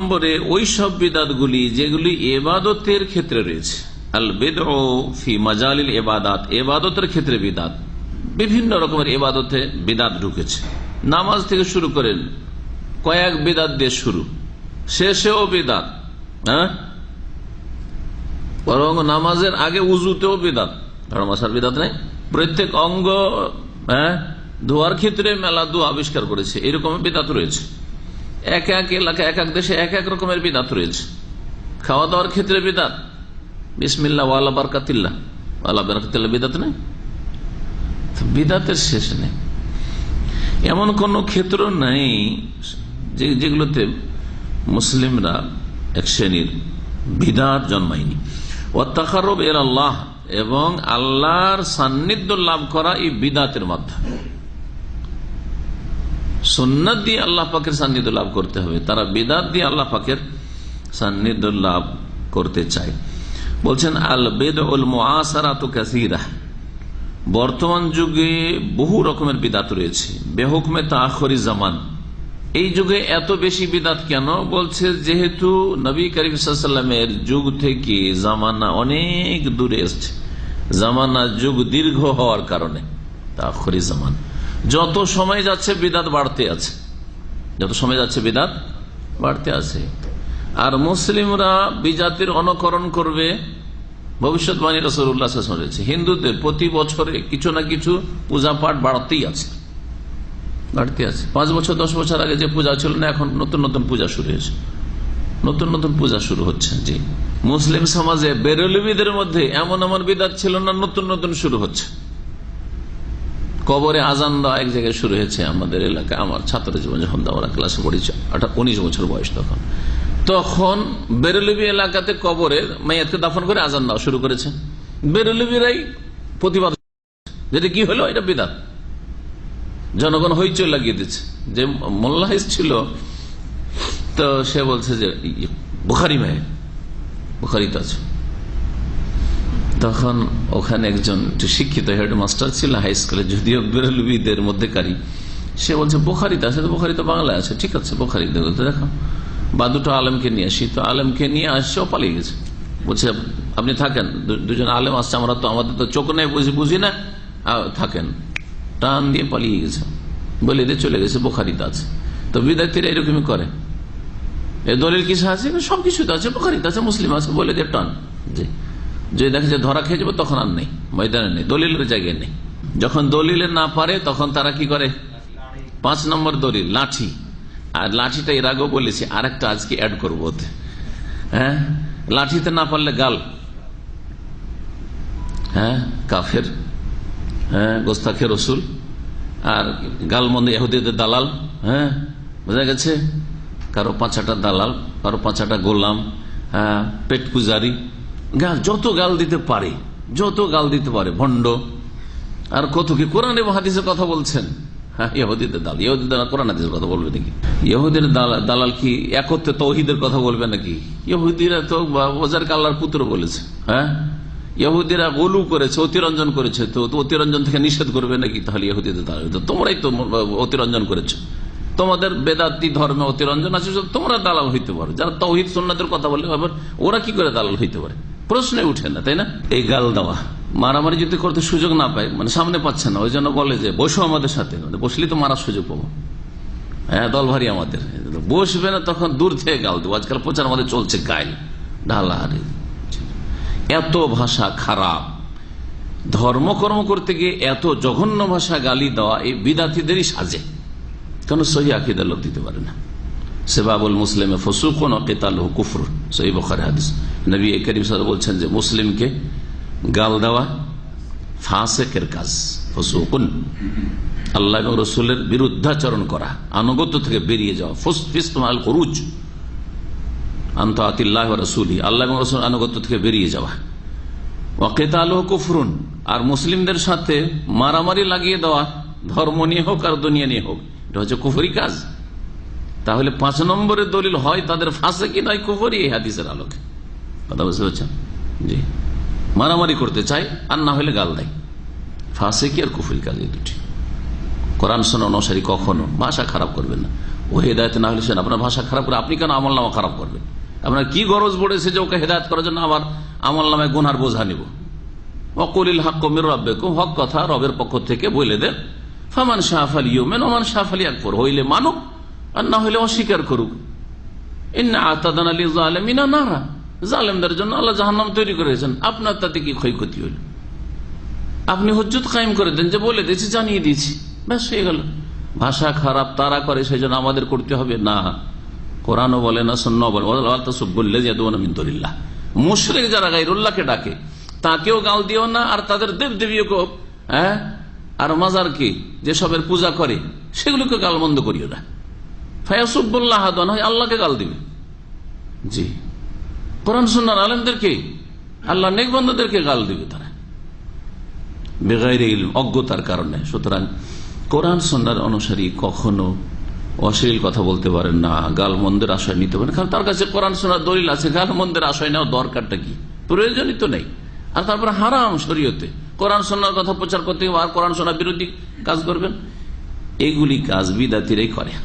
নম্বরে ওই সব বিদাতগুলি যেগুলি এবাদতের ক্ষেত্রে রয়েছে। আল বেদ ফি মাজালিল এবাদাত, এবাদতের ক্ষেত্রে বিদাত। বিভিন্ন রকমের এবাদতে বিদাত ঢুকেছে। নামাজ থেকে শুরু করেন, কয়েক বিদাত দিয়ে শুরু। শেষেও বেদাত হ্যাঁ? বরং নামাজের আগে উজুতেও বিদাত। ধর্মসার বিদাত নেই। প্রত্যেক অঙ্গ হ্যাঁ ধোয়ার ক্ষেত্রে মেলা দু আবিষ্কার করেছে। এরকম বেদাত রয়েছে। এক এক এলাকা এক এক দেশে এক এক রকমের বিদাত রয়েছে। খাওয়া দাওয়ার ক্ষেত্রে বিদাত বিসমিল্লা ওয়ালা বারকাতিল্লা ওয়ালা বারকাতিল্লা বিদাত নেই। বিদাতের শেষ নেই। এমন কোন ক্ষেত্র নেই যেগুলোতে মুসলিমরা এক শ্রেণির বিদাত জন্মায়নি। অত্যাকারব এর আল্লাহ এবং আল্লাহর সান্নিধ্য লাভ করা এই বিদাতের মাধ্যমে। সুন্নত দিয়ে আল্লাহ পাকের সান্নিধ্য লাভ করতে হবে। তারা বেদাত দিয়ে আল্লাহ পাকের সান্নিধ্য লাভ করতে চায়। বলছেন, আল বেদ উল মোয়াসারাত কাসিরা বর্তমান যুগে বহু রকমের বিদাত রয়েছে। বেহুকমে তাখরি জামান। এই যুগে এত বেশি বিদাত কেন? বলছে, যেহেতু নবী করিম যুগ থেকে জামানা অনেক দূরে এসছে। জামানা যুগ দীর্ঘ হওয়ার কারণে। তাখরি জামান। যত সময় যাচ্ছে, বিদাত বাড়তে আছে। যত সময় যাচ্ছে, বিদাত বাড়তে আছে। আর মুসলিমরা বিজাতির অনুকরণ করবে, ভবিষ্যৎবাণী রসুল্লাহ রয়েছে হিন্দুদের প্রতি বছরে কিছু না কিছু পূজা পাঠ বাড়তেই আছে। বাড়তে আছে। পাঁচ বছর, দশ বছর আগে যে পূজা ছিল না, এখন নতুন নতুন পূজা শুরু হয়েছে। নতুন নতুন পূজা শুরু হচ্ছে, জি। মুসলিম সমাজে বেরলবিদের মধ্যে এমন এমন বিদাত ছিল না, নতুন নতুন শুরু হচ্ছে। কবরে আজান দেওয়া এক জায়গায় শুরু হয়েছে আমাদের এলাকায় আমার ছাত্র জীবন যখন আমরা ক্লাসে পড়েছি উনিশ বছর বয়স তখন। তখন বেরলবি এলাকাতে কবরে মাইয়াতকে দাফন করে আজান দেওয়া শুরু করেছে। বেরলবিরাই প্রতিবাদ যেটা কি হলো? এটা বিদাত। জনগণ হইচই লাগিয়ে দিচ্ছে। যে মোল্লা ছিল, তো সে বলছে যে বুখারি মায়ের, বুখারিতে আছে। তখন ওখানে একজন শিক্ষিত হেড মাস্টার ছিল হাই স্কুলে যদিও বেরলবিদের মধ্যেকারী। সে বলছে বোখারিতে আছে তো বোখারি তো বাংলায় আছে। ঠিক আছে, বোখারি, দেখো বা দুটো আলেমকে নিয়ে আসি। তো আলেমকে নিয়ে আসছে, ও পালিয়ে গেছে। বলছে, আপনি থাকেন? দুজন আলেম আসছে, আমরা তো, আমাদের তো চোখ নেই, বুঝি বুঝি না। থাকেন। টান দিয়ে পালিয়ে গেছে। বলে দিয়ে চলে গেছে বোখারিতে আছে। তো বিদ্যার্থীরা এরকমই করে। এ দলিল কিসে আছে? সবকিছুতে আছে বোখারিতে আছে, মুসলিম আছে, বলে দিয়ে টান। জি। যদি দেখে যে ধরা খেয়ে যাবে, তখন আর নেই, ময়দানে নেই, দলিলের জায়গায় নেই। যখন দলিলে না পারে, তখন তারা কি করে? পাঁচ নম্বর দলিল, লাঠি। আর লাঠিটা এর আগেও বলেছি আর একটা আজকে অ্যাড করব হ্যাঁ? লাঠিতে না পারলে গাল। হ্যাঁ? কাফের। হ্যাঁ? গোস্তাখে রসুল। আর গাল মন্দে এহুদিদের দালাল। হ্যাঁ? বোঝা গেছে? কারও পাঁচাটা দালাল, কারও পাঁচাটা গোলাম। হ্যাঁ? পেট যত গাল দিতে পারে, যত গাল দিতে পারে, ভণ্ড। আর কত কি কোরআন এবং হাদিসের কথা বলছেন? হ্যাঁ ইহুদিদের ইহুদিদের কথা বলবে নাকি? দালাল কি একত্রে কথা বলবে নাকি? তো ওজার পুত্র বলেছে হ্যাঁ? ইহুদিরা করেছে, অতিরঞ্জন করেছে, তো অতিরঞ্জন থেকে নিষেধ করবে নাকি? তাহলে ইহুদিদের দালাল। তোমরাই তো অতিরঞ্জন করেছ। তোমাদের বেদাতি ধর্মে অতিরঞ্জন আছে তোমরা দালাল হইতে পারো। যারা তৌহিদ সন্ন্যতের কথা বলে ওরা কি করে দালাল হইতে পারে? প্রশ্নে উঠে না, তাই না? এই গাল দেওয়া। মারামারি যদি করতে সুযোগ না পায় মানে সামনে পাচ্ছে না, ওই জন্য বলে যে, বসো আমাদের সাথে। বসলি তো মারার সুযোগ পাবো। হ্যাঁ দল ভারী আমাদের। বসবে না তখন দূর থেকে গাল দেবো। আজকাল প্রচার আমাদের চলছে গাইল ঢালাহারি এত ভাষা খারাপ। ধর্মকর্ম করতে গিয়ে এত জঘন্য ভাষা গালি দেওয়া, এই বিদাতিদেরই সাজে। কেন সহি আকিদার লোক দিতে পারে না? সেবাবুল মুসলিমে ফসুকুন অকেতাল কুফর সহি বখার হাদিস। নবী করিম সাল বলছেন যে, মুসলিমকে গাল দেওয়া ফাঁসেকের কাজ, ফসুকুন। আল্লাহ এবং রসুলের বিরুদ্ধাচরণ করা, আনুগত্য থেকে বেরিয়ে যাওয়া ফুসফিস্তাল করুজ আন্ত আতিল্লাহ রসুলি, আল্লাহ এবং রসুল আনুগত্য থেকে বেরিয়ে যাওয়া। ওকেতাল কুফরুন, আর মুসলিমদের সাথে মারামারি লাগিয়ে দেওয়া, ধর্ম নিয়ে হোক আর দুনিয়া নিয়ে হোক, এটা হচ্ছে কুফরি কাজ। তাহলে পাঁচ নম্বরের দলিল হয় তাদের ফাঁসে কি নয়? কুফরি, এই হাদিসের আলোকে। কথা বুঝতে পারছেন? জি। মারামারি করতে চাই আর না হলে গাল দেয়। ফাঁসে কি আর কুফরি কাজ এই দুটি? কোরআন শোনা অনুসারী কখনো ভাষা খারাপ করবেন না। ও হেদায়ত না হলে আপনার ভাষা খারাপ করে আপনি কেন আমল নামা খারাপ করবেন? আপনার কি গরজ পড়েছে যে ওকে হেদায়ত করার জন্য আবার আমল নামায় গুনহার বোঝা নিব? অকলিল হাক কমির রব্বেকুম, হক কথা রবের পক্ষ থেকে বলে দেন। ফামান শাহ আলী ইউমেন ওমান শাহ আলী আকবর হইলে মানুক আর না হলে অস্বীকার করুক। জালেমদের জন্য আল্লাহ জাহান্নাম তৈরি করেছেন। আপনার তাতে কি ক্ষয়ক্ষতি আপনি কায়েম যে বলে দিয়েছি, জানিয়ে দিয়েছি। ব্যাস, হয়ে গেল। ভাষা খারাপ, তারা করে সেই জন্য আমাদের করতে হবে না। কোরআনও বলে না সন্ন্য বলে মিন্তরিল্লাহ মুশরেক যারা গাইরুল্লাহকে ডাকে, তাকেও গাল দিও না, আর তাদের দেব দেবীকেও হ্যাঁ? আর মাজার কি, যেসবের পূজা করে, সেগুলোকে গাল বন্ধ করিও না। ফায়াসুবুল্লাহ আল্লাহকে গাল দিবে। জি। কোরআন সুন্নার আলমদেরকে আল্লাহ নেক বন্ধুদেরকে গাল দিবে তারা। বেগাইরে অজ্ঞতার কারণে। সুতরাং কোরআন সন্ন্যার অনুসারী কখনো অশ্লীল কথা বলতে পারেন না, গাল মন্দের আশয় নিতে পারেন কারণ তার কাছে কোরআন সোনার দলিল আছে, গাল মন্দের আশয় নেওয়া দরকারটা কি? প্রয়োজনই তো নেই। আর তারপরে হারাম শরীয়তে। কোরআন সোনার কথা প্রচার করতে আর কোরআন সোনার বিরোধী কাজ করবেন? এগুলি কাজ বিদাতিরাই করে।